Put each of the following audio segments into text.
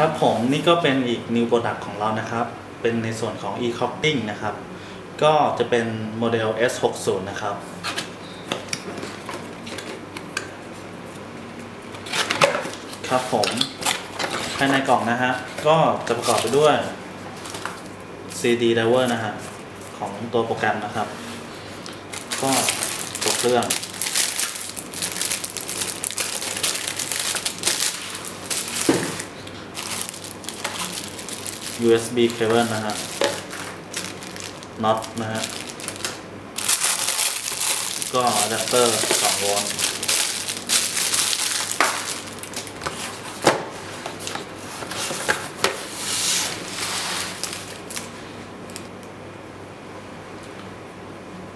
ครับผมนี่ก็เป็นอีก new product ของเรานะครับ เป็นในส่วนของ e-copying นะครับ ก็จะเป็นโมเดล S60 นะครับ ครับผมภายในกล่องนะฮะ ก็จะประกอบไปด้วย CD driver นะฮะ ของตัวโปรแกรมนะครับ ก็ตัวเครื่อง USB cable นะฮะน็อตนะฮะก็อะแดปเตอร์2โวลต์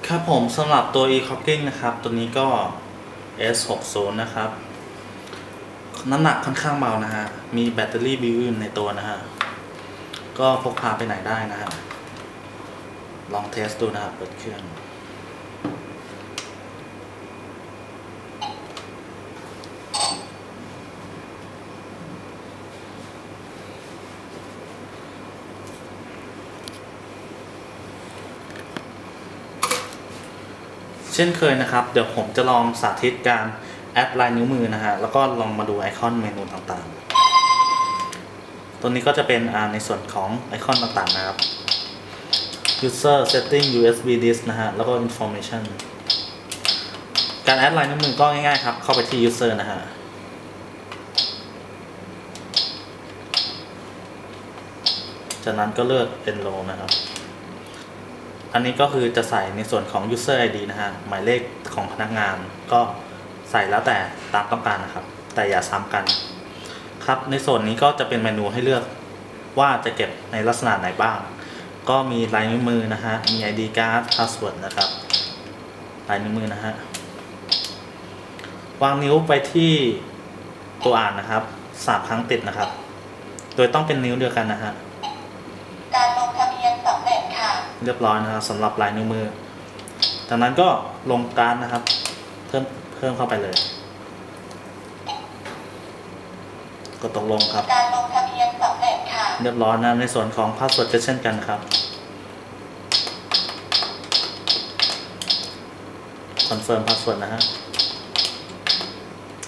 ครับผมสำหรับตัว e-cocking นะครับ ตัวนี้ก็ S60 นะครับ น้ำหนักค่อนข้างเบานะฮะ มีแบตเตอรี่บิวอินในตัวนะฮะ ก็พกพาไปไหนได้นะฮะลองเทสดูนะครับ เปิดเครื่องเช่นเคยนะครับ เดี๋ยวผมจะลองสาธิตการแอดลายนิ้วมือนะฮะ แล้วก็ลองมาดูไอคอนเมนูต่างๆ ตัวนี้ก็จะเป็นในส่วนของไอคอนต่างๆนะครับ user setting USB disk นะฮะ แล้วก็ information การแอดไลน์นิ้วมือก็ง่ายๆครับ เข้าไปที่ user นะฮะ จากนั้นก็เลือก enroll นะครับ อันนี้ก็คือจะใส่ในส่วนของ user ID นะฮะ หมายเลขของพนักงานก็ใส่แล้วแต่ตามต้องการนะครับ แต่อย่าซ้ำกัน ครับ ในส่วนนี้ก็จะเป็นเมนูให้เลือกว่าจะเก็บในลักษณะไหนบ้าง ก็มีลายนิ้วมือนะฮะ มี ID card password นะครับ ลายนิ้วมือนะฮะ วางนิ้วไปที่ตัวอ่านนะครับสามครั้งติดนะครับ โดยต้องเป็นนิ้วเดียวกันนะฮะ การลงทะเบียนสำเร็จค่ะ เรียบร้อยนะครับสำหรับลายนิ้วมือ จากนั้นก็ลงการดนะครับ เพิ่มเพิ่มเข้าไปเลย กดตกลงครับ การลงทะเบียนสำเร็จค่ะ เรียบร้อยนะในส่วนของพาสเวิร์ดก็เช่นกันครับคอนเฟิร์มพาสเวิร์ดนะฮะ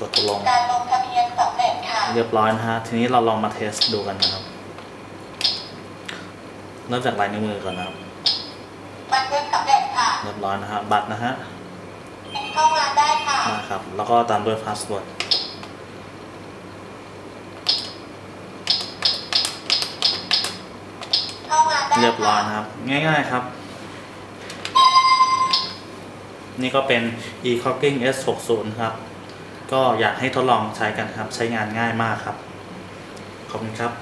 กดตกลง การลงทะเบียนสำเร็จค่ะ เรียบร้อยนะฮะ ทีนี้เราลองมาเทสดูกันนะครับ เริ่มจากลายนิ้วมือก่อนนะครับบันทึกสำเร็จค่ะ เรียบร้อยนะฮะ บัตรนะฮะเข้างานได้ค่ะมาครับ แล้วก็ตามด้วยพาสเวิร์ด เรียบร้อยค่ะนะครับ ง่ายๆครับ นี่ก็เป็น e-cocking S60 ครับ ก็อยากให้ทดลองใช้กันครับ ใช้งานง่ายมากครับ ขอบคุณครับ